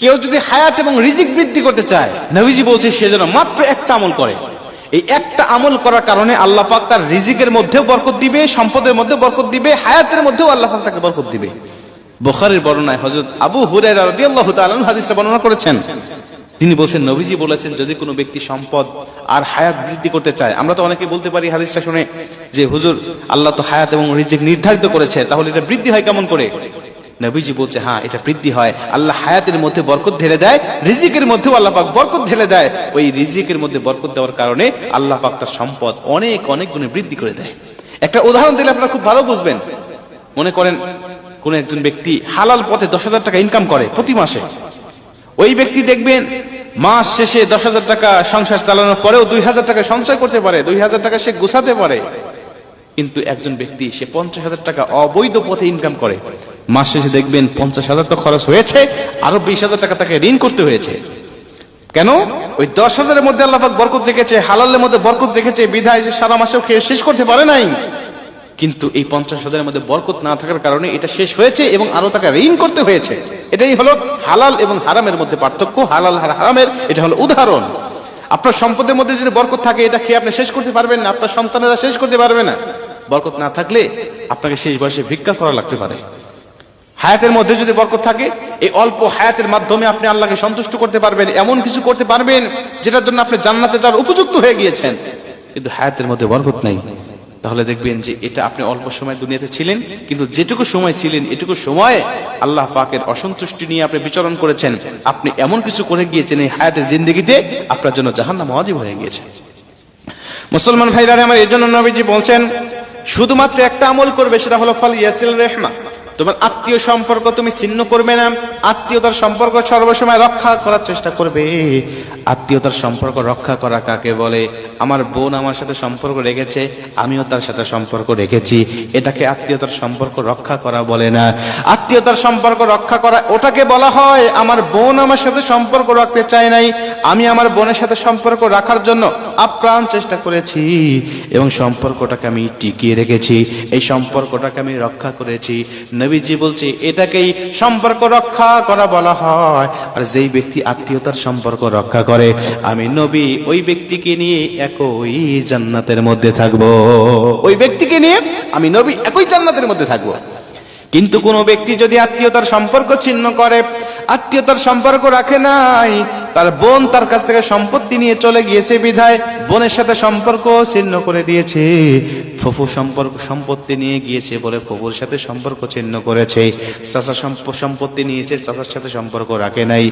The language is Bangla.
কেউ যদি হায়াত এবং রিজিক বৃদ্ধি করতে চায়, নবীজি বলছে সে যেন মাত্র একটা আমল করে। এই একটা আমল করার কারণে আল্লাহ পাক তার রিজিকের মধ্যেও বরকত দিবে, সম্পদের মধ্যে বরকত দিবে, হায়াতের মধ্যেও আল্লাহ পাক তাকে বরকত দিবে। বুখারীর বর্ণনায় হযরত আবু হুরায়রা রাদিয়াল্লাহু তাআলা হাদিসটা বর্ণনা করেছেন। তিনি বলছেন, নবীজি বলেছেন, যদি কোনো ব্যক্তি সম্পদ আর হায়াত বৃদ্ধি করতে চায়, আমরা তো অনেকে বলতে পারি হাদিসটা শুনে যে, হুজুর, আল্লাহ তো হায়াত এবং রিজিক নির্ধারিত করেছে, তাহলে এটা বৃদ্ধি হয় কেমন করে? নবীজি বলছে হ্যাঁ এটা বৃদ্ধি হয়। আল্লাহ হায়াতের মধ্যে বরকত ঢেলে দেয়, রিজিকের মধ্যেও আল্লাহ পাক বরকত ঢেলে দেয়। ওই রিজিকের মধ্যে বরকত দেওয়ার কারণে আল্লাহ পাক তার সম্পদ অনেক অনেক গুণে বৃদ্ধি করে দেয়। একটা উদাহরণ দিলে আপনারা খুব ভালো বুঝবেন। মনে করেন, কোন একজন ব্যক্তি হালাল পথে দশ হাজার টাকা ইনকাম করে প্রতি মাসে। ওই ব্যক্তি দেখবেন, মাস শেষে দশ হাজার টাকা সংসার চালানোর পরেও দুই হাজার টাকা সঞ্চয় করতে পারে, দুই হাজার টাকা সে গুছাতে পারে। কিন্তু একজন ব্যক্তি সে পঞ্চাশ হাজার টাকা অবৈধ পথে ইনকাম করে। মাস শেষে দেখবেন পঞ্চাশ হাজার তো খরচ হয়েছে, আরও বিশ হাজার টাকা তাকে ঋণ করতে হয়েছে। কেন? ওই দশ হাজারের মধ্যে আল্লাহ বরকত রেখেছে, হালালের মধ্যে বরকত রেখেছে, বিধায় সে সারা মাসেও খেয়ে শেষ করতে পারে নাই। কিন্তু এই পঞ্চাশ হাজারের মধ্যে বরকত না থাকার কারণে এটা শেষ হয়েছে এবং আরও তাকে ঋণ করতে হয়েছে। এটাই হলো হালাল এবং হারামের মধ্যে পার্থক্য, হালাল হারামের, এটা হলো উদাহরণ। আপনার সম্পদের মধ্যে যদি বরকত থাকে, এটা খেয়ে আপনি শেষ করতে পারবেন না, আপনার সন্তানেরা শেষ করতে পারবে না। বরকত না থাকলে আপনাকে শেষ বয়সে ভিক্ষা করা লাগতে পারে। হায়াতের মধ্যে যদি বরকত থাকে, এই অল্প হায়াতের মাধ্যমে আপনি আল্লাহকে সন্তুষ্ট করতে পারবেন, এমন কিছু করতে পারবেন যেটার জন্য আপনি জান্নাতে যাওয়ার উপযুক্ত হয়ে গিয়েছেন। কিন্তু হায়াতের মধ্যে বরকত নাই। তাহলে দেখবেন যে এটা আপনি অল্প সময় দুনিয়াতে ছিলেন, কিন্তু যেটুকু সময় ছিলেন, এটুকু সময় আল্লাহ পাকের অসন্তুষ্টি নিয়ে আপনি বিচরণ করেছেন। আপনি এমন কিছু করে গিয়েছেন এই হায়াতের জিন্দগিতে, আপনার জন্য জাহান্নাম ওয়াজিব হয়ে গিয়েছে। মুসলমান ভাইদারে আমার এই জন্য নবীজি বলছেন, শুধুমাত্র একটা আমল করবে সেটা হলো ফল ইয়াসিল রেহমা। তোমার আত্মীয় সম্পর্ক তুমি ছিন্ন করবে না। আত্মীয়তার সম্পর্ক সর্বসময় রক্ষা করার চেষ্টা করবে। আত্মীয়তার সম্পর্ক রক্ষা করা কাকে বলে? আমার বোন আমার সাথে সম্পর্ক রেখেছে, আমিও তার সাথে সম্পর্ক রেখেছি। এটাকে আত্মীয়তার সম্পর্ক রক্ষা করা বলে না। আত্মীয়তার সম্পর্ক রক্ষা করা, ওটাকে বলা হয়, আমার বোন আমার সাথে সম্পর্ক রাখতে চায় নাই। আমি আমার বোনের সাথে সম্পর্ক রাখার জন্য আপ্রাণ চেষ্টা করেছি এবং সম্পর্কটাকে আমি টিকিয়ে রেখেছি। এই সম্পর্কটাকে আমি রক্ষা করেছি। নবীজি বলছে, এটাকেই সম্পর্ক রক্ষা করা বলা হয়। আর যেই ব্যক্তি আত্মীয়তার সম্পর্ক রক্ষা করে, আমি নবী, ওই ব্যক্তিকে নিয়ে একই জান্নাতের মধ্যে থাকব। ওই ব্যক্তিকে নিয়ে আমি নবী একই জান্নাতের মধ্যে থাকব। কিন্তু কোনো ব্যক্তি যদি আত্মীয়তার সম্পর্ক ছিন্ন করে, আত্মীয়তার সম্পর্ক রাখে নাই তার বোন তার কাছ থেকে সম্পত্তি নিয়ে চলে গিয়েছে বিধায়। বোনের সাথে সম্পর্ক ছিন্ন করে দিয়েছে। ফুফু সম্পর্ক, সম্পত্তি নিয়ে গিয়েছে বলে ফুফুর সাথে সম্পর্ক ছিন্ন করেছে। চাচা সম্প- সম্পত্তি নিয়েছে, চাচার সাথে সম্পর্ক রাখে নাই।